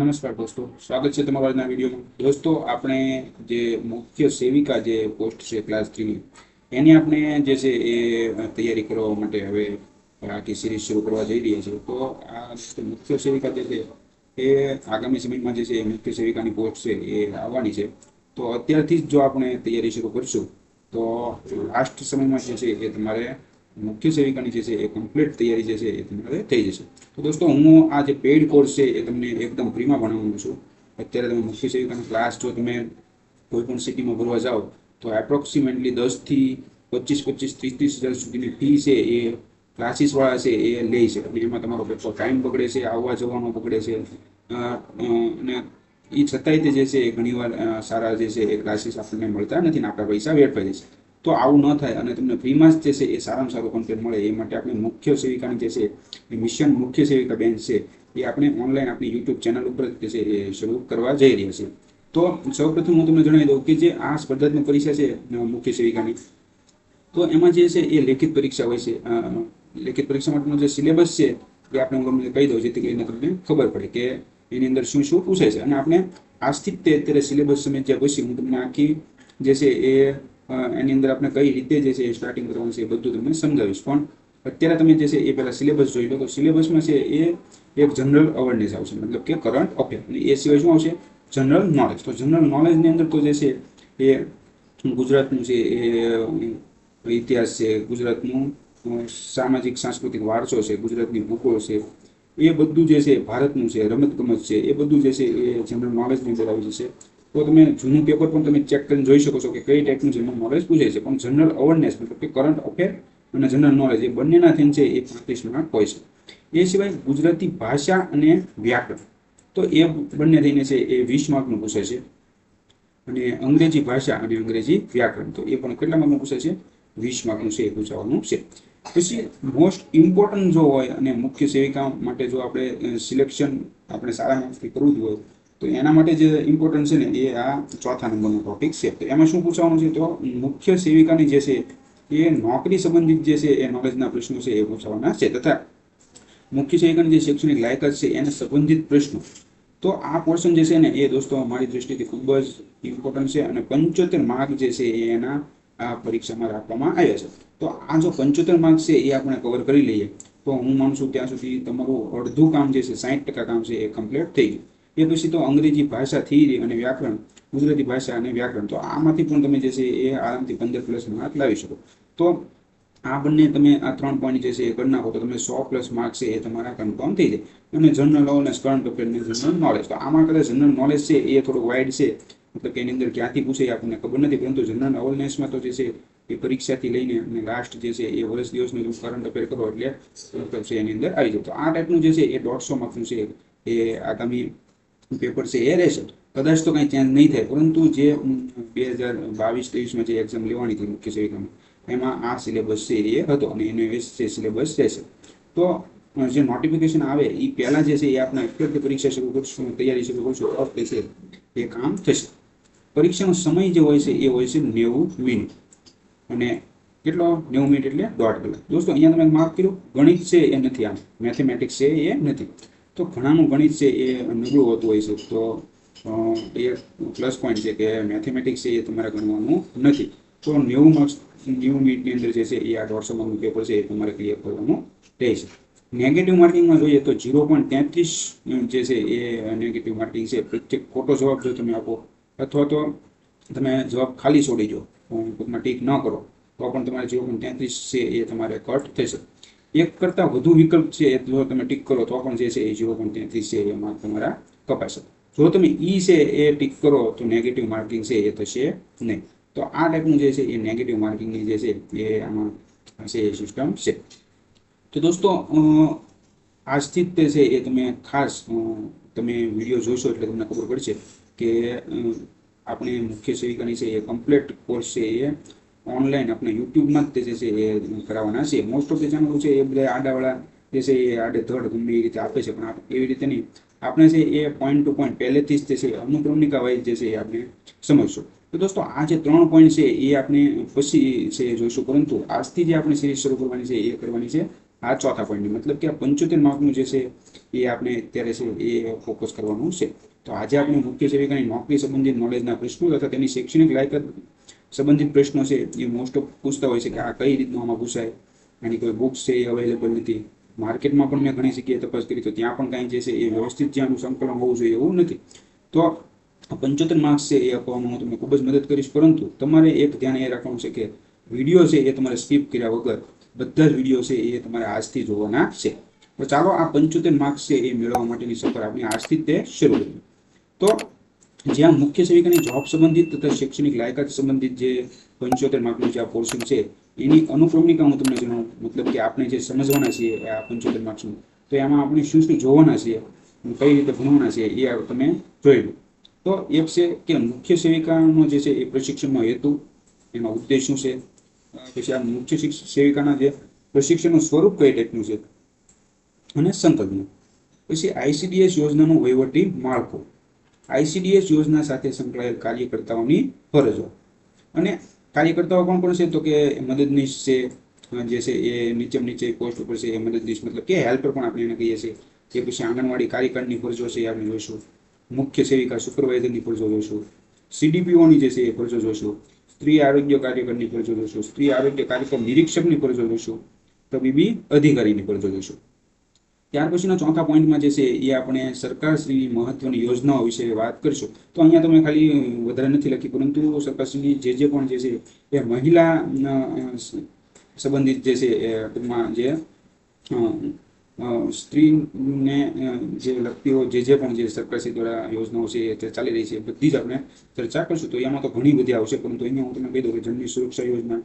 નમસ્કાર દોસ્તો, સ્વાગત છે તમારા આજના વિડીયોમાં. દોસ્તો, આપણે જે મુખ્ય સેવિકા જે પોસ્ટ છે ક્લાસ થ્રીની, એની આપણે જે છે એ તૈયારી કરવા માટે હવે આખી સિરીઝ શરૂ કરવા જઈ રહ્યા છીએ. તો આ મુખ્ય સેવિકા જે છે એ આગામી સમયમાં જે છે મુખ્ય સેવિકાની પોસ્ટ છે એ આવવાની છે. તો અત્યારથી જ જો આપણે તૈયારી શરૂ કરીશું, તો લાસ્ટ સમયમાં જે છે એ તમારે મુખ્ય સેવિકાની જે છે એ કમ્પ્લીટ તૈયારી જે છે એ તમારે થઈ જશે. તો દોસ્તો, હું આ જે પેઇડ કોર્સ છે એ તમને એકદમ ફ્રીમાં ભણાવવાનું છું. અત્યારે તમે મુખ્ય સેવિકાનો ક્લાસ જો તમે કોઈ પણ સિટીમાં ભરવા જાઓ, તો એપ્રોક્સિમેટલી દસથી પચીસ પચીસ, ત્રીસ ત્રીસ હજાર સુધીની ફી છે એ ક્લાસીસવાળા છે એ લે છે. અને એમાં તમારો પેપર ટાઈમ બગડે છે, આવવા જવાનો બગડે છે. અને એ છતાંય તે જે છે એ ઘણીવાર સારા જે છે એ ક્લાસીસ આપણને મળતા નથી ને આપણા પૈસા વેડફાઈ જાય તો આવું ન થાય અને તમને ફ્રીમાં જ જે છે એ સારામાં સારું કન્ટેન્ટ મળે, એ માટે આપણે મુખ્ય સેવિકાની જે છે, એ મિશન મુખ્ય સેવિકા બેન છે, એ આપણે ઓનલાઈન આપણી યુટ્યુબ ચેનલ ઉપર જે છે, એ શરૂ કરવા જઈ રહ્યા છીએ. તો સૌપ્રથમ હું તમને જણાવી દઉં કે જે આ સ્પર્ધાત્મક પરીક્ષા છે મુખ્ય સેવિકાની. તો એમાં જે છે, એ લેખિત પરીક્ષા હોય છે લેખિત પરીક્ષા માટેનો જે સિલેબસ છે, એ આપણે હું તમને કહી દઉં જેથી કરીને તમને ખબર પડે કે એની અંદર શું શું પૂછાય છે. અને આપણે આજથી જ તે અત્યારે સિલેબસ સમજ્યા પછી હું તમને આખી જે છે, એ એની અંદર આપણે કઈ રીતે જે છે એ સ્ટાર્ટિંગ કરવાનું છે એ બધું તમને સમજાવીશ. પણ અત્યારે તમે જે છે એ પહેલાં સિલેબસ જોઈ લો, તો સિલેબસમાં છે એ એક જનરલ અવેરનેસ આવશે. મતલબ કે કરંટ અફેર અને એ સિવાય શું આવશે? જનરલ નોલેજ તો જનરલ નોલેજની અંદર તો જે છે એ ગુજરાતનું છે એ ઇતિહાસ છે, ગુજરાતનું સામાજિક, સાંસ્કૃતિક વારસો છે, ગુજરાતની ભૂગોળ છે, એ બધું જે છે ભારતનું છે, રમતગમત છે, એ બધું જે છે એ જનરલ નોલેજની અંદર આવી જશે. તો તમે જૂનું પેપર પણ તમે ચેક કરીને જોઈ શકો છો કે કઈ ટાઈપનું જનરલ નોલેજ પૂછે છે. પણ જનરલ અવેરનેસ મતલબ કે કરંટ અફેર અને જનરલ નોલેજ એ બંનેના થઈને છે એ પાંત્રીસ માર્ક હોય છે. એ સિવાય ગુજરાતી ભાષા અને વ્યાકરણ. તો એ બંને થઈને છે એ વીસ માર્કનું પૂછે છે. અને અંગ્રેજી ભાષા અને અંગ્રેજી વ્યાકરણ. તો એ પણ કેટલા માર્કનું પૂછે છે? વીસ માર્કનું છે એ પૂછવાનું છે. પછી મોસ્ટ ઇમ્પોર્ટન્ટ જો હોય અને મુખ્ય સેવિકા માટે જો આપણે સિલેક્શન આપણે સારા માર્ક્સથી કરવું જ હોય તો એના માટે જે ઇમ્પોર્ટન્ટ છે ને, એ આ ચોથા નંબરનો ટોપિક છે. તો એમાં શું પૂછવાનું છે તો મુખ્ય સેવિકાની જે છે, એ નોકરી સંબંધિત જે છે, એ નોલેજના પ્રશ્નો છે, એ પૂછવાના છે. તથા મુખ્ય સેવિકાની જે શૈક્ષણિક લાયકાત છે, એને સંબંધિત પ્રશ્નો. તો આ પોર્શન જે છે ને, એ દોસ્તો મારી દ્રષ્ટિથી ખૂબ જ ઇમ્પોર્ટન્ટ છે અને પંચોતેર માર્ક જે છે, એ એના આ પરીક્ષામાં રાખવામાં આવ્યા છે. તો આ જો પંચોતેર માર્ક છે, એ આપણે કવર કરી લઈએ. તો હું માનું છું, ત્યાં સુધી તમારું અડધું કામ જે છે સાઠ ટકા કામ છે, એ કમ્પ્લીટ થઈ ગયું. એ પછી તો અંગ્રેજી ભાષા થિયરી અને વ્યાકરણ, ગુજરાતી ભાષા અને વ્યાકરણ. તો આમાંથી પણ તમે જે છે એ આરામથી પંદર પ્લસ માર્ક લાવી શકો. તો આ બંને તમે આ ત્રણ પોઈન્ટ જે છે એ કરી નાખો તો તમે સો પ્લસ માર્ક છે એ તમારા કન્ફર્મ થઈ જાય. અને જનરલ અવેરનેસ કરંટ અફેરની જનરલ નોલેજ તો આમાં કદાચ જનરલ નોલેજ છે એ થોડું વાઇડ છે, મતલબ કે એની અંદર ક્યાંથી પૂછે આપણને ખબર નથી, પરંતુ જનરલ અવેરનેસમાં તો જે છે એ પરીક્ષાથી લઈને અને લાસ્ટ જે છે એ વર્ષ દિવસનું જો કરંટ અફેર કરો એટલે મતલબ છે એની અંદર આવી જાય. તો આ ટાઈપનું જે છે એ દોઢસો માર્કનું છે એ આગામી પેપર છે, એ રહેશે કદાચ તો કંઈ ચેન્જ નહીં થાય. પરંતુ જે બે હજાર બાવીસ, ત્રેવીસમાં જે એક્ઝામ લેવાની હતી મુખ્ય સેવિકામાં, એમાં આ સિલેબસ છે, એ હતો અને એનો એ સિલેબસ રહેશે. તો જે નોટિફિકેશન આવે એ પહેલાં જે છે, એ આપણે અત્યારથી પરીક્ષા શરૂ કરશું, તૈયારી શરૂ કરશું, તો છે, એ કામ થશે. પરીક્ષાનો સમય જે હોય છે, એ હોય છે નેવું મિનિટ. અને કેટલો? નેવું મિનિટ એટલે દોઢ કલાક. દોસ્તો, અહીંયા તમે માર્ક કર્યું. ગણિત છે, એ નથી આમ. મેથેમેટિક્સ છે, એ નથી. તો ઘણાનું ગણિત છે એ નબળું હોતું હોય છે. તો એ પ્લસ પોઈન્ટ છે કે મેથેમેટિક્સ છે એ તમારે ગણવાનું નથી. તો નેવું માર્ક્સ નેવું મિનિટની અંદર જે છે એ આ દોઢસો માર્કનું પેપર છે એ તમારે ક્લિયર કરવાનું રહેશે. નેગેટિવ માર્કિંગમાં જોઈએ તો ઝીરો પોઈન્ટ તેત્રીસ જે છે એ નેગેટિવ માર્કિંગ છે. પ્રત્યેક ખોટો જવાબ જો તમે આપો, અથવા તો તમે જવાબ ખાલી છોડી જો ટીક ન કરો, તો પણ તમારે ઝીરો પોઈન્ટ તેત્રીસ છે એ તમારે કટ થશે. એક કરતાં વધુ વિકલ્પ છે, એ જો તમે ટીક કરો તો પણ જે છે એ ઝીરો પોઈન્ટ તેત્રીસ છે એ માર્ક તમારા શકે. જો તમે ઈ છે એ ટીક કરો તો નેગેટિવ માર્કિંગ છે એ થશે નહીં. તો આ ટાઈપનું જે છે એ નેગેટિવ માર્કિંગની જે છે એ આમાં છે એ સિસ્ટમ છે. તો દોસ્તો આજથી જ છે એ તમે ખાસ તમે વીડિયો જોશો એટલે તમને ખબર પડશે કે આપણે મુખ્ય સેવિકાની છે એ કમ્પ્લીટ કોર્સ છે એ ઓનલાઈન આપણે યુટ્યુબમાં જ જે છે એ કરાવવાના છે મોસ્ટ ઓફ ધ ચેનલો છે એ બધા આડાવાળા જે છે એ આડે ધડ ગમે એ રીતે આપે છે પણ એવી રીતે નહીં આપણે છે એ પોઈન્ટ ટુ પોઈન્ટ પહેલેથી જ જે છે અનુક્રમણિકા વાઇઝ જે છે એ આપણે સમજશું તો દોસ્તો આ જે ત્રણ પોઈન્ટ છે એ આપણે પછી છે જોઈશું પરંતુ આજથી જે આપણે સિરીઝ શરૂ કરવાની છે એ કરવાની છે આ ચોથા પોઈન્ટની મતલબ કે આ પંચોતેર માર્કનું જે છે એ આપણે અત્યારે છે એ ફોકસ કરવાનું છે તો આજે આપણે મુખ્ય સેવિકાની નોકરી સંબંધિત નોલેજના પ્રશ્નો તથા તેની શૈક્ષણિક લાયકાત સંબંધિત પ્રશ્નો છે, એ મોસ્ટ ઓફ પૂછતા હોય છે કે આ કઈ રીતનું આમાં પૂછાય? એની કોઈ બુક્સ છે એ અવેલેબલ નથી. માર્કેટમાં પણ મેં ઘણી જગ્યાએ તપાસ કરી, તો ત્યાં પણ કાંઈ જે છે એ વ્યવસ્થિત જ્યાંનું સંકલન હોવું જોઈએ એવું નથી. તો પંચોતેર માર્ક્સ છે એ આપવામાં હું તમને ખૂબ જ મદદ કરીશ, પરંતુ તમારે એક ધ્યાન એ રાખવાનું છે કે વીડિયો છે એ તમારે સ્કીપ કર્યા વગર બધા જ વીડિયો છે એ તમારે આજથી જોવાના છે. તો ચાલો આ પંચોતેર માર્ક્સ છે એ મેળવવા માટેની સફર આપણે આજથી તે શરૂ કરીએ. તો જ્યાં મુખ્ય સેવિકાની જોબ સંબંધિત તથા શૈક્ષણિક લાયકાત સંબંધિત જે પંચોતેર માર્કનું જે આ પોર્શન છે, એની અનુક્રમણિકા હું તમને જણાવું? મતલબ કે આપણે જે સમજવાના છીએ આ પંચોતેર માર્ક્સનું. તો એમાં આપણે શું શું જોવાના છીએ કઈ રીતે ભણવાના છીએ એ તમે જોઈ લો. તો એક છે કે મુખ્ય સેવિકાનો જે છે એ પ્રશિક્ષણનો હેતુ, એનો ઉદ્દેશ શું છે? પછી આ મુખ્ય સેવિકાના જે પ્રશિક્ષણનું સ્વરૂપ કઈ ટાઈપનું છે? અને સંકલ્પનું પછી આઈસીડીએસ યોજનાનું વહીવટી માળખું. આઈસીડીએસ યોજના સાથે સંકળાયેલ કાર્યકર્તાઓની ફરજો. અને કાર્યકર્તાઓ કોણ કોણ છે? તો કે મદદનીશ છે જે છે એ નીચે નીચે પોસ્ટ ઉપર છે એ મદદનીશ, મતલબ કે હેલ્પર પણ આપણે એને કહીએ છીએ. કે પછી આંગણવાડી કાર્યકરની ફરજો છે એ આપણે જોઈશું. મુખ્ય સેવિકા સુપરવાઇઝરની ફરજો જોઈશું. સીડીપીઓની જે છે એ ફરજો જોઈશું. સ્ત્રી આરોગ્ય કાર્યકરની ફરજો જોઈશું. સ્ત્રી આરોગ્ય કાર્યક્રમ નિરીક્ષકની ફરજો જોઈશું. તબીબી અધિકારીની ફરજો જોઈશું. ત્યાર પછીના ચોથા પોઈન્ટમાં જે છે એ આપણે સરકારશ્રીની મહત્વની યોજનાઓ વિશે વાત કરીશું. તો અહીંયા તમે ખાલી વધારે નથી લખી, પરંતુ સરકારશ્રીની જે જે પણ જે છે એ મહિલા સંબંધિત જે છે એ ટૂંકમાં જે સ્ત્રીને જે લગતીઓ જે જે પણ જે સરકારશ્રી દ્વારા યોજનાઓ છે એ ચાલી રહી છે બધી જ આપણે ચર્ચા કરીશું. તો એમાં તો ઘણી બધી આવશે, પરંતુ અહીંયા હું તમને કહી દઉં કે જનની સુરક્ષા યોજના,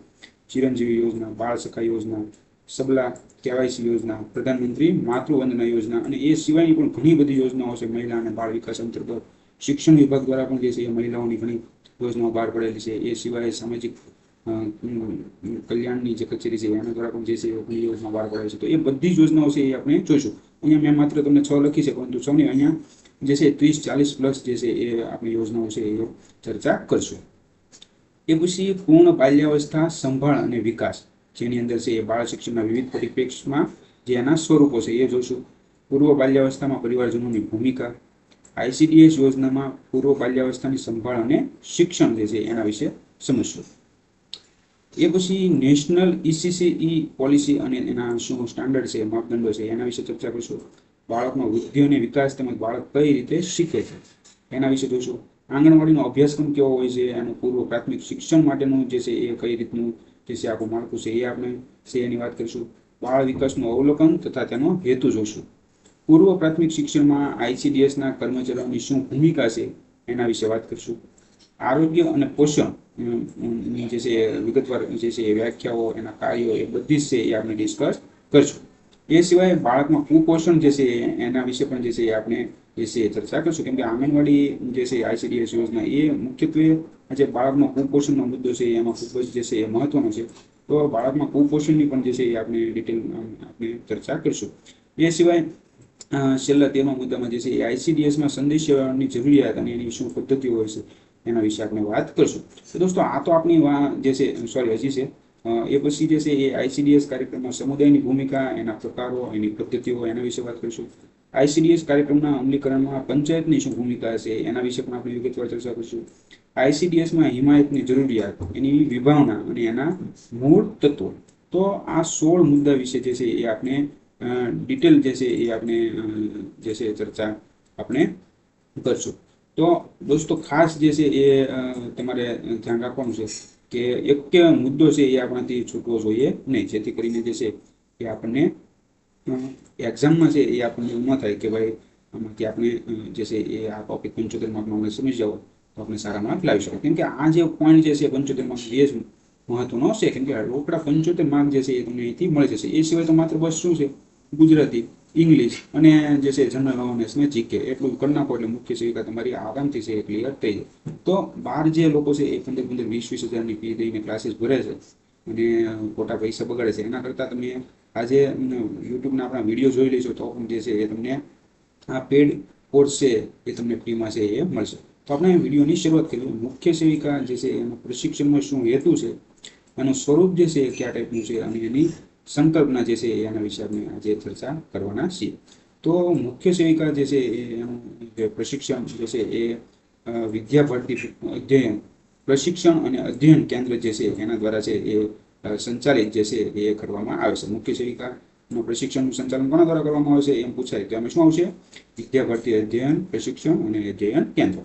ચિરંજીવી યોજના બાળ સખા યોજના સબલા કેવાયસી યોજના. પ્રધાનમંત્રી માતૃવંદના યોજના. અને એ સિવાયની પણ ઘણી બધી યોજનાઓ છે. મહિલા અને બાળ વિકાસ અંતર્ગત શિક્ષણ વિભાગ દ્વારા પણ જે છે એ મહિલાઓની ઘણી યોજનાઓ બહાર પડેલી છે. એ સિવાય સામાજિક કલ્યાણની જે કચેરી છે, એના દ્વારા પણ જે છે ઘણી યોજના બહાર પડે છે. તો એ બધી જ યોજનાઓ છે એ આપણે જોઈશું. અહીંયા મેં માત્ર તમને છ લખી છે, પરંતુ સૌની અહીંયા જે છે ત્રીસ, ચાલીસ પ્લસ જે છે એ આપણી યોજનાઓ છે એ ચર્ચા કરશું. એ પછી પૂર્ણ બાલ્યાવસ્થા, સંભાળ અને વિકાસ. જેની અંદર છે બાળ શિક્ષણના વિવિધ પરિપ્રેક્ષમાં જે એના સ્વરૂપો છે, એ જોશું. પૂર્વ બાલ્યાવસ્થામાં પરિવારજનોની ભૂમિકા આઈસીડીએસ યોજનામાં પૂર્વ બાલ્યાવસ્થાની સંભાળ અને શિક્ષણ જે છે એના વિશે સમજશું. એ પછી નેશનલ ઈસીસીઈ પોલિસી અને એના શું સ્ટાન્ડર્ડ છે, માપદંડો છે, એના વિશે ચર્ચા કરીશું. બાળકનો વૃદ્ધિ અને વિકાસ તેમજ બાળક કઈ રીતે શીખે છે, એના વિશે જોઈશું આંગણવાડીનો અભ્યાસક્રમ કેવો હોય છે, એનું પૂર્વ પ્રાથમિક શિક્ષણ માટેનું જે છે એ કઈ રીતનું જે છે આપણું માળખું છે એ આપણે છે એની વાત કરીશું. બાળ વિકાસનું અવલોકન તથા તેનો હેતુ જોઈશું પૂર્વ પ્રાથમિક શિક્ષણમાં આઈસીડીએસના કર્મચારીઓની શું ભૂમિકા છે એના વિશે વાત કરીશું. આરોગ્ય અને પોષણ જે છે વિગતવાર જે છે વ્યાખ્યાઓ, એના કાર્યો એ બધી જ છે એ આપણે ડિસ્કસ કરશું. એ સિવાય બાળકમાં કુપોષણ જે છે, એના વિશે પણ જે છે, આપણે જે છે, ચર્ચા કરશું. કેમ કે આંગણવાડી જે છે આઈસીડીએસ યોજના એ મુખ્યત્વે જે બાળકનો કુપોષણનો મુદ્દો છે, એમાં ખૂબ જ જે છે, એ મહત્વનો છે. તો બાળકમાં કુપોષણની પણ જે છે, એ આપણે ડિટેલ આપણે ચર્ચા કરીશું. એ સિવાય છેલ્લા તેમાં મુદ્દામાં જે છે, એ આઈસીડીએસમાં સંદેશાની જરૂરિયાત અને એની શું પદ્ધતિઓ હોય છે, એના વિશે આપણે વાત કરશું. તો દોસ્તો, આ તો આપણી જે છે, સોરી, હજી છે એ પછી જે છે એ આઈસીડીએસ કાર્યક્રમમાં સમુદાયની ભૂમિકા, એના પ્રકારો, એની પદ્ધતિઓ, એના વિશે વાત કરીશું. આઈસીડીએસ કાર્યક્રમના અમલીકરણમાં પંચાયતની શું ભૂમિકા છે, એના વિશે પણ આપણે વિગતવાર ચર્ચા કરીશું. આઈસીડીએસમાં હિમાયતની જરૂરિયાત, એની વિભાવના અને એના મૂળ તત્વો. તો આ સોળ મુદ્દા વિશે જે છે એ આપણે ડિટેલ જે છે એ આપણે જે છે ચર્ચા આપણે કરશું. તો દોસ્તો, ખાસ જે છે એ તમારે ધ્યાન રાખવાનું છે. કે એક મુદ્દો છે એ આપણાથી છૂટવો જોઈએ નહીં. જેથી કરીને જે છે એ આપણને એક્ઝામમાં છે એ આપણને એવું ન થાય કે ભાઈ આમાંથી આપણે જે છે એ આ ટોપિક પંચોતેર માર્કમાં આપણે સમજી જાઓ તો આપણે સારા માર્ક લાવી શકો કેમ કે આ જે પોઈન્ટ જે છે પંચોતેર માર્ક એ જ મહત્વનો છે. કેમ કે રોકડા પંચોતેર માર્ક જે છે એ તમને અહીંથી મળી જશે. એ સિવાય તો માત્ર બસ શું છે? ગુજરાતી. ઇંગ્લિશ અને જે છે જનરલ અવેરનેસ ને જીકે એટલું કરી એટલે મુખ્ય સેવિકા તમારી આરામથી છે ક્લિયર થઈ જાય. તો બહાર જે લોકો છે એ પંદર પંદર વીસ વીસ હજારની ફી દઈને ક્લાસીસ ભરે છે અને ખોટા પૈસા બગાડે છે. એના કરતાં તમે આજે યુટ્યુબના આપણા વીડિયો જોઈ લેશો તો પણ જે છે એ તમને આ પેડ કોર્સ છે એ તમને ફ્રીમાં છે એ મળશે. તો આપણે વિડીયોની શરૂઆત કરીએ. મુખ્ય સેવિકા જે છે એનું પ્રશિક્ષણમાં શું હેતુ છે? એનું સ્વરૂપ જે છે એ કયા ટાઈપનું છે? અને એની સંકલ્પના જે છે એના વિશે આપણે આજે ચર્ચા કરવાના છીએ. તો મુખ્ય સેવિકા જે છે એનું પ્રશિક્ષણ જે છે એ વિદ્યા ભરતી અધ્યયન, પ્રશિક્ષણ અને અધ્યયન કેન્દ્ર જે છે એના દ્વારા છે એ સંચાલિત જે છે એ કરવામાં આવે છે. મુખ્ય સેવિકાનું પ્રશિક્ષણનું સંચાલન કોના દ્વારા કરવામાં આવે છે એમ પૂછાય તો એમાં શું આવશે? વિદ્યા ભરતી અધ્યયન, પ્રશિક્ષણ અને અધ્યયન કેન્દ્ર.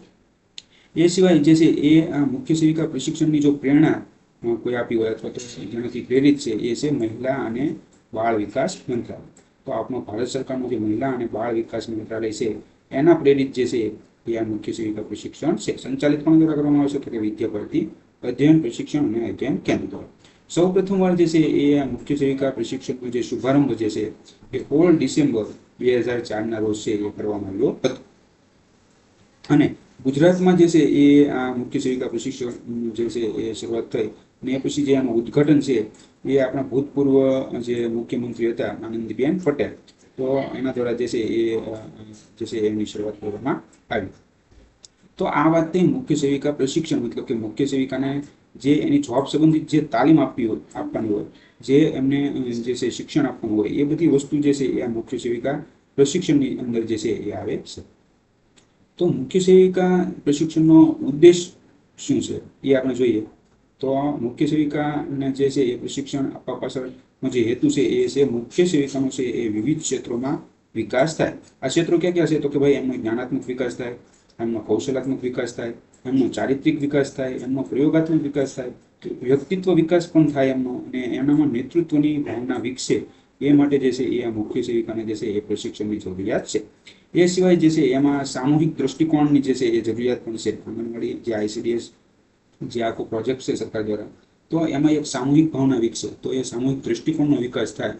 એ સિવાય જે છે એ આ મુખ્ય સેવિકા પ્રશિક્ષણની જો પ્રેરણા કોઈ આપી હોય અથવા તો જેનાથી પ્રેરિત છે, એ છે મહિલા અને બાળ વિકાસ મંત્રાલય. તો આપણો ભારત સરકારનો જે મહિલા અને બાળ વિકાસ મંત્રાલય છે, એના પ્રેરિત જે છે, એ આ મુખ્ય સેવિકા પ્રશિક્ષણ છે. સંચાલિત કોણ દ્વારા કરવામાં આવશે તો કે વિદ્યા ભરતી, અધ્યયન, પ્રશિક્ષણ અને અધ્યયન કેન્દ્ર. દ્વારા સૌ પ્રથમવાર જે છે, એ આ મુખ્ય સેવિકા પ્રશિક્ષકનો જે શુભારંભ જે છે, એ સોળ ડિસેમ્બર બે હજાર ચારના રોજ છે, એ કરવામાં આવ્યો હતો. અને ગુજરાતમાં જે છે, એ આ મુખ્ય સેવિકા પ્રશિક્ષણ જે છે, એ શરૂઆત થઈ. અને એ પછી જે આનું ઉદ્ઘાટન છે, એ આપણા ભૂતપૂર્વ જે મુખ્યમંત્રી હતા આનંદીબેન પટેલ. તો એના દ્વારા જે છે એ, જે છે એની શરૂઆત કરવામાં આવી. તો આ વાત થઈ મુખ્ય સેવિકા પ્રશિક્ષણ, મતલબ કે મુખ્ય સેવિકાને જે એની જોબ સંબંધિત જે તાલીમ આપવી હોય, આપવાની હોય, જે એમને, જે છે શિક્ષણ આપવાનું હોય, એ બધી વસ્તુ જે છે એ આ મુખ્ય સેવિકા પ્રશિક્ષણની અંદર જે છે એ આવે છે. તો મુખ્ય સેવિકા પ્રશિક્ષણનો ઉદ્દેશ શું છે? એ આપણે જોઈએ. તો મુખ્ય સેવિકાને જે છે એ પ્રશિક્ષણ આપવા પાછળનો જે હેતુ છે એ છે મુખ્ય સેવિકાનો છે એ વિવિધ ક્ષેત્રોમાં વિકાસ થાય. આ ક્ષેત્રો ક્યાં ક્યાં છે? તો કે ભાઈ એમનો જ્ઞાનાત્મક વિકાસ થાય, એમનો કૌશલાત્મક વિકાસ થાય, એમનો ચારિત્રિક વિકાસ થાય, એમનો પ્રયોગાત્મક વિકાસ થાય વ્યક્તિત્વ વિકાસ પણ થાય એમનો અને એમનામાં નેતૃત્વની ભાવના વિકસે. એ માટે જે છે એ આ મુખ્ય સેવિકાને જે છે એ પ્રશિક્ષણની જરૂરિયાત છે. એ સિવાય જે છે એમાં સામૂહિક દ્રષ્ટિકોણની જે છે એ જરૂરિયાત પણ છે. આંગણવાડી, જે આઈસીડીએસ જે આખો પ્રોજેક્ટ છે સરકાર દ્વારા, તો એમાં એક સામૂહિક ભાવના વિકસે. તો એ સામૂહિક દ્રષ્ટિકોણનો વિકાસ થાય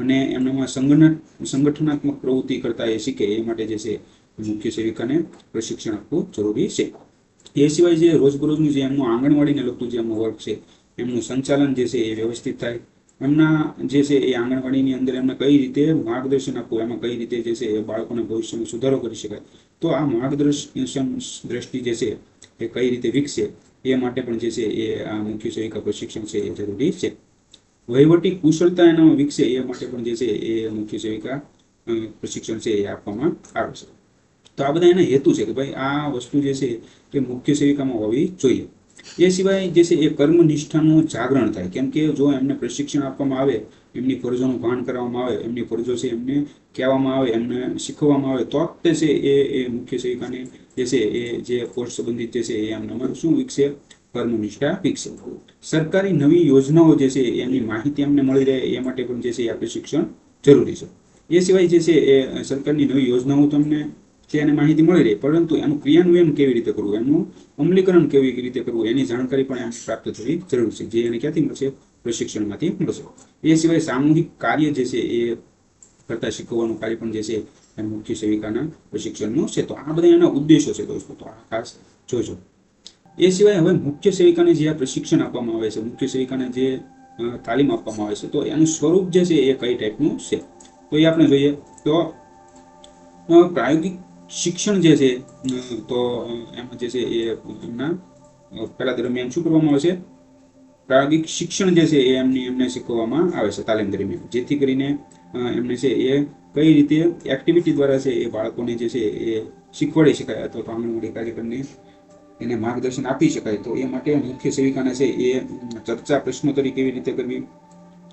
અને એમનામાં સંગઠન, સંગઠનાત્મક પ્રવૃત્તિ કરતા એ શીખે, એ માટે જે છે મુખ્ય સેવિકાને પ્રશિક્ષણ આપવું જરૂરી છે. એ સિવાય જે રોજબરોજનું જે એમનું આંગણવાડીને લગતું જે એમનું વર્ક છે, એમનું સંચાલન જે છે એ વ્યવસ્થિત થાય. એમના જે છે એ આંગણવાડીની અંદર એમને કઈ રીતે માર્ગદર્શન આપવું, એમાં કઈ રીતે જે છે એ બાળકોના ભવિષ્યમાં સુધારો કરી શકાય, તો આ માર્ગદર્શન દ્રષ્ટિ જે છે એ કઈ રીતે વિકસે? એ માટે પણ જે છે એ આ મુખ્ય સેવિકા પ્રશિક્ષણ છે એ જરૂરી છે. વહીવટી કુશળતા એનો વિકસે એ માટે પણ જે છે એ મુખ્ય સેવિકા પ્રશિક્ષણ છે એ આપવામાં આવે છે. તો આ બધા એના હેતુ છે કે ભાઈ આ વસ્તુ જે છે એ મુખ્ય સેવિકામાં હોવી જોઈએ. એ સિવાય જે છે એ કર્મનિષ્ઠાનું જાગરણ થાય. કેમ કે જો એમને પ્રશિક્ષણ આપવામાં આવે, એમની ફરજોનું ભાન કરવામાં આવે, એમની ફરજો છે એમને કહેવામાં આવે, એમને શીખવવામાં આવે, તો તે છે એ એ મુખ્ય સેવિકાને જે છે, એ જે પોસ્ટ સંબંધિત જે છે, એ એમનામાં શું વિકસે? કર્મનિષ્ઠા વિકસે. સરકારી નવી યોજનાઓ જે છે એની માહિતી એમને મળી રહે, એ માટે પણ જે છે, એ આપણે પ્રશિક્ષણ જરૂરી છે. એ સિવાય જે છે, એ સરકારની નવી યોજનાઓ તમને છે, એને માહિતી મળી રહે, પરંતુ એનું ક્રિયાન્વયન કેવી રીતે કરવું? એનું અમલીકરણ કેવી રીતે કરવું? એની જાણકારી પણ પ્રાપ્ત થવી જરૂરી છે, જે એને ક્યાંથી મળશે? પ્રશિક્ષણમાંથી મળશે. એ સિવાય સામૂહિક કાર્ય જે છે, એ કરતા શીખવવાનું કાર્ય પણ જે છે મુખ્ય સેવિકાના પ્રશિક્ષણનું છે. તો આ બધા એના ઉદ્દેશો છે. દોસ્તો, તો આ ખાસ જોજો. એ સિવાય હવે મુખ્ય સેવિકાને જે આ પ્રશિક્ષણ આપવામાં આવે છે, મુખ્ય સેવિકાને જે તાલીમ આપવામાં આવે છે, તો એનું સ્વરૂપ જે છે એ કઈ ટાઈપનું છે? તો એ આપણે જોઈએ. તો પ્રાયોગિક શિક્ષણ જે છે તો એમાં જે છે એ એમના પહેલા દરમિયાન શું કરવામાં આવે છે? પ્રાયોગિક શિક્ષણ જે છે એ એમની, એમને શીખવવામાં આવે છે, તાલીમ દરમિયાન. જેથી કરીને એમને છે એ કઈ રીતે એક્ટિવિટી દ્વારા છે એ બાળકોને જે છે એ શીખવાડી શકાય અથવા તો આંગણવાડી કાર્યક્રમને એને માર્ગદર્શન આપી શકાય. તો એ માટે મુખ્ય સેવિકાને છે એ ચર્ચા પ્રશ્નોત્તરી કેવી રીતે કરવી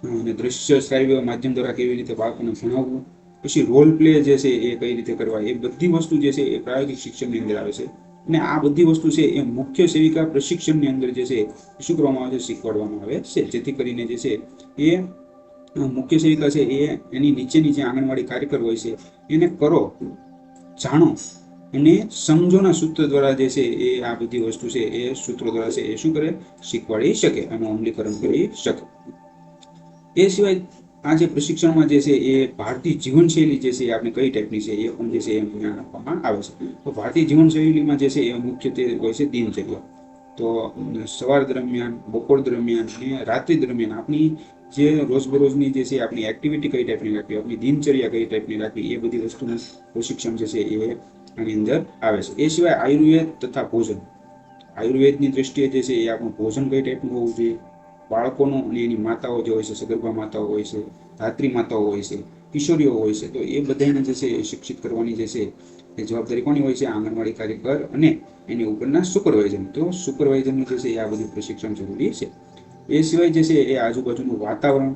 અને દ્રશ્ય શ્રાવ્ય માધ્યમ દ્વારા કેવી રીતે બાળકોને ભણાવવું, પછી રોલ પ્લે જે છે એ કઈ રીતે કરવા, એ બધી વસ્તુ જે છે એ પ્રાયોગિક શિક્ષણની અંદર આવે છે. અને આ બધી વસ્તુ છે એ મુખ્ય સેવિકા પ્રશિક્ષણની અંદર જે છે શું કરવામાં આવે છે શીખવાડવામાં આવે છે. જેથી કરીને જે છે એ મુખ્ય સેવિકા છે એ એની નીચેની જે આંગણવાડી કાર્યકર હોય છે, એને કરો, જાણો. અને સમજોના સૂત્ર દ્વારા જે છે એ આ બધી વસ્તુ છે એ સૂત્રો દ્વારા છે એ શું કરે? શીખવાડી શકે અને અમલીકરણ કરી શકે. એ સિવાય આ જે પ્રશિક્ષણમાં જે છે એ ભારતીય જીવનશૈલી જે છે એ આપણે કઈ ટાઈપની છે એ પણ જે છે એ જ્ઞાન આપવામાં આવે છે. તો ભારતીય જીવનશૈલીમાં જે છે એ મુખ્યત્વે હોય છે દિનચર્યા. તો સવાર દરમિયાન, બપોર દરમિયાન અને રાત્રિ દરમિયાન આપણી જે રોજબરોજની જે છે આપણી એક્ટિવિટી કઈ ટાઈપની રાખવી, આપણી દિનચર્યા કઈ ટાઈપની રાખવી, એ બધી વસ્તુનું પ્રશિક્ષણ જે છે એ આની અંદર આવે છે. એ સિવાય આયુર્વેદ તથા ભોજન. આયુર્વેદની દ્રષ્ટિએ જે છે એ આપણું ભોજન કઈ ટાઈપનું હોવું જોઈએ? બાળકોનું અને એની માતાઓ જે હોય છે, સગર્ભા માતાઓ હોય છે, ધાત્રી માતાઓ હોય છે, કિશોરીઓ હોય છે, તો એ બધાને જે છે એ શિક્ષિત કરવાની જે છે એ જવાબદારી કોની હોય છે? આંગણવાડી કાર્યકર અને એની ઉપરના સુપરવાઇઝર તો સુપરવાઇઝરનું જે છે એ આ બધું પ્રશિક્ષણ જરૂરી છે. એ સિવાય જે છે એ આજુબાજુનું વાતાવરણ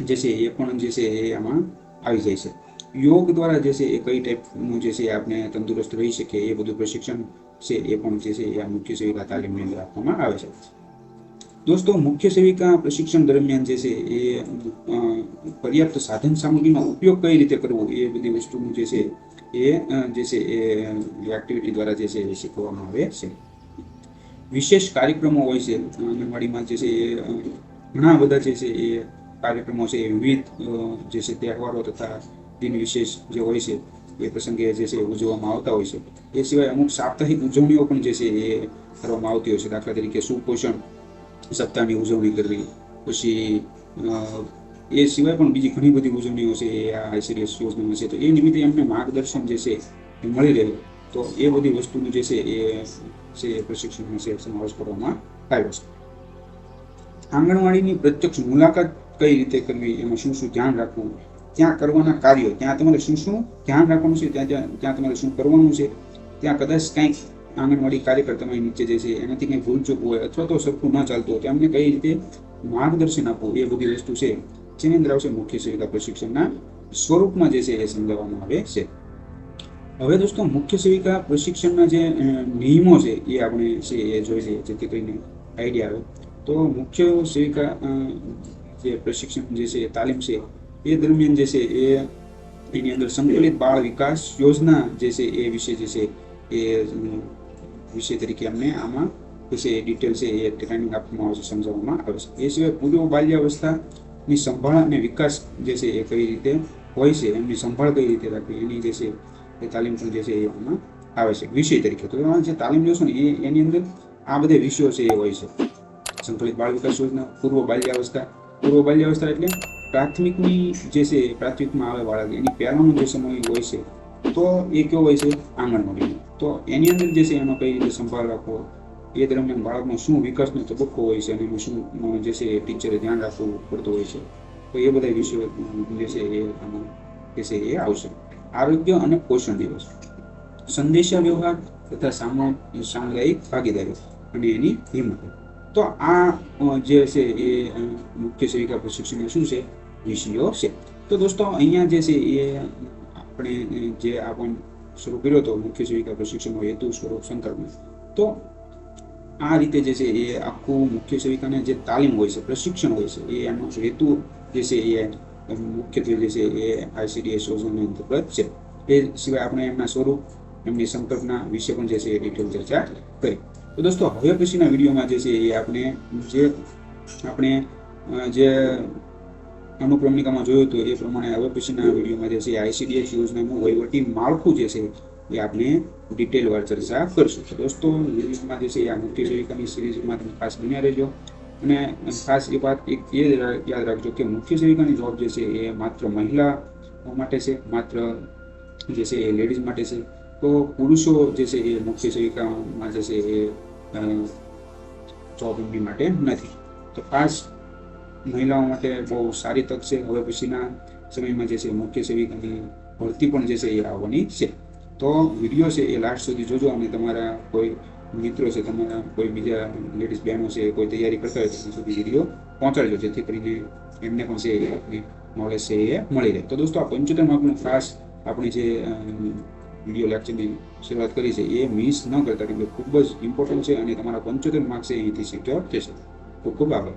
જે છે એ પણ જે છે એ આમાં આવી જાય છે યોગ દ્વારા જે છે એ કઈ ટાઈપનું જે છે આપણે તંદુરસ્ત રહી શકીએ એ બધું પ્રશિક્ષણ છે એ પણ જે છે એ આ મુખ્ય સેવિકા તાલીમની અંદર આપવામાં આવે છે દોસ્તો મુખ્ય સેવિકા પ્રશિક્ષણ દરમિયાન જે છે એ પર્યાપ્ત સાધન સામગ્રીનો ઉપયોગ કઈ રીતે કરવો એ બધી વસ્તુનું જે છે એ જે છે એ એક્ટિવિટી દ્વારા જે છે એ શીખવવામાં આવે છે વિશેષ કાર્યક્રમો હોય છે. આંગણવાડીમાં જે છે એ ઘણા બધા જે છે એ કાર્યક્રમો છે એ વિવિધ જે છે તહેવારો તથા દિન વિશેષ જે હોય છે, એ પ્રસંગે જે છે ઉજવવામાં આવતા હોય છે. એ સિવાય અમુક સાપ્તાહિક ઉજવણીઓ પણ જે છે એ કરવામાં આવતી હોય છે. દાખલા તરીકે સુપોષણ સપ્તાહની ઉજવણી કરવી, પછી એ સિવાય પણ બીજી ઘણી બધી ઉજવણીઓ છે, એ આ સિરિયસ યોજનામાં છે. તો એ નિમિત્તે એમને માર્ગદર્શન જે છે એ મળી રહે. તો એ બધી વસ્તુનું જે છે એ છે પ્રશિક્ષણ પ્રશિક્ષણમાં સમાવેશ કરવામાં આવ્યો છે. આંગણવાડીની પ્રત્યક્ષ મુલાકાત કઈ રીતે કરવી, એમાં શું શું ધ્યાન રાખવું ત્યાં કરવાના કાર્યો, ત્યાં તમારે શું શું ધ્યાન રાખવાનું છે, ત્યાં ત્યાં તમારે શું કરવાનું છે, ત્યાં કદાચ કંઈક આંગણવાડી કાર્યકર તમારી નીચે જે છે, એનાથી કંઈ ભૂલચૂક હોય અથવા તો સરખું ન ચાલતું હોય તેમને કઈ રીતે માર્ગદર્શન આપવું, એ બધી વસ્તુ છે, જેની અંદર આવશે મુખ્ય સુવિધા પ્રશિક્ષણના સ્વરૂપમાં જે છે એ સમજાવવામાં આવે છે. હવે દોસ્તો, મુખ્ય સેવિકા પ્રશિક્ષણના જે નિયમો છે, એ આપણે જોઈ લઈએ જેથી કરીને આઈડિયા આવે. તો મુખ્ય સેવિકા જે પ્રશિક્ષણ જે છે તાલીમ છે, એ દરમિયાન જે છે, એ એની અંદર સંકલિત બાળ વિકાસ યોજના જે છે, એ વિશે જે છે, એ વિષય તરીકે અમને આમાં વિશે ડિટેલ છે, એ ટ્રેનિંગ આપવામાં આવે છે, સમજાવવામાં આવે છે. એ સિવાય પૂર્વ બાલ્યાવસ્થાની સંભાળ અને વિકાસ જે છે, એ કઈ રીતે હોય છે, એમની સંભાળ કઈ રીતે રાખવી, એની જે છે એ તાલીમ પણ જે છે એ આમાં આવે છે. વિષય તરીકે. તો એમાં જે તાલીમ જોશો ને, એ એની અંદર આ બધા વિષયો છે એ હોય છે. સંકલિત બાળ વિકાસ યોજના, પૂર્વ બાલ્યાવસ્થા. પૂર્વ બાલ્યાવસ્થા એટલે પ્રાથમિકની જે છે પ્રાથમિકમાં આવે બાળક, એની પહેલાનો જે સમય હોય છે, તો એ કયો હોય છે? આંગણવાડીનો. તો એની અંદર જે છે એનો કઈ રીતે સંભાળ રાખવો? એ દરમિયાન બાળકનો શું વિકાસનો તબક્કો હોય છે અને એમાં શું જે છે ટીચરે ધ્યાન રાખવું પડતું હોય છે? તો એ બધા વિષયો જે છે એ આમાં જે છે એ આવશે. આરોગ્ય અને પોષણ દિવસ. સંદેશા વ્યવહાર તથા સામુ- સામુદાયિક ભાગીદારી અને એની હિંમત. તો આ જે છે એ મુખ્ય સેવિકા પ્રશિક્ષણ શું છે? વિષયો છે. તો દોસ્તો, અહીંયા જે છે એ આપણે જે આપણ શરૂ કર્યો હતો, મુખ્ય સેવિકા પ્રશિક્ષણનો હેતુ સ્વરૂપ સંકલ્પ. તો આ રીતે જે છે એ આખું મુખ્ય સેવિકાને જે તાલીમ હોય છે, પ્રશિક્ષણ હોય છે, એ એનો હેતુ જે છે એ મુખ્યત્વે જે છે એ આઈસીડીએસ ઓઝોનની અંતર્ગત છે. એ સિવાય આપણે એમના સ્વરૂપ, એમની સંકલ્પના વિશે પણ જે છે એ ડિટેલ ચર્ચા કરી. તો દોસ્તો, હવે પછીના વિડીયોમાં જે છે એ આપણે જે આપણે જે અનુક્રમણિકામાં જોયું હતું એ પ્રમાણે હવે પછીના વિડીયોમાં જે છે આઈસીડીએસ યોજનાનું વહીવટી માળખું જે છે એ આપણે ડિટેલવાર ચર્ચા કરશું. દોસ્તો વિડીયોમાં જે છે આ મુખ્ય સેવિકાની સિરીઝમાં તમે ખાસ બન્યા રહેજો. અને ખાસ એ વાત એક એ યાદ રાખજો કે મુખ્ય સેવિકાની જોબ જે છે એ માત્ર મહિલા માટે છે, માત્ર જે છે એ લેડીઝ માટે છે. તો પુરુષો જે છે એ મુખ્ય સેવિકામાં જે છે એ જોબ એમની માટે નથી. તો ખાસ મહિલાઓ માટે બહુ સારી તક છે. હવે પછીના સમયમાં જે છે મુખ્ય સેવિકાની ભરતી પણ જે છે એ આવવાની છે. તો વીડિયો છે એ લાસ્ટ સુધી જોજો અને તમારા કોઈ મિત્રો છે તમે કોઈ બીજા લેડીઝ બહેનો છે, કોઈ તૈયારી કરતા હોય તો સુધી વીડિયો પહોંચાડજો, જેથી કરીને એમને પણ છે આપણી નોલેજ છે, એ મળી રહે. તો દોસ્તો, આ પંચોતેર માર્કનું ખાસ આપણી જે વીડિયો લેક્ચરની શરૂઆત કરી છે, એ મિસ ન કરતા કેમ કે ખૂબ જ ઇમ્પોર્ટન્ટ છે અને તમારા પંચોતેર માર્ક્સ અહીંથી સિક્યોર થશે. ખૂબ ખૂબ આભાર.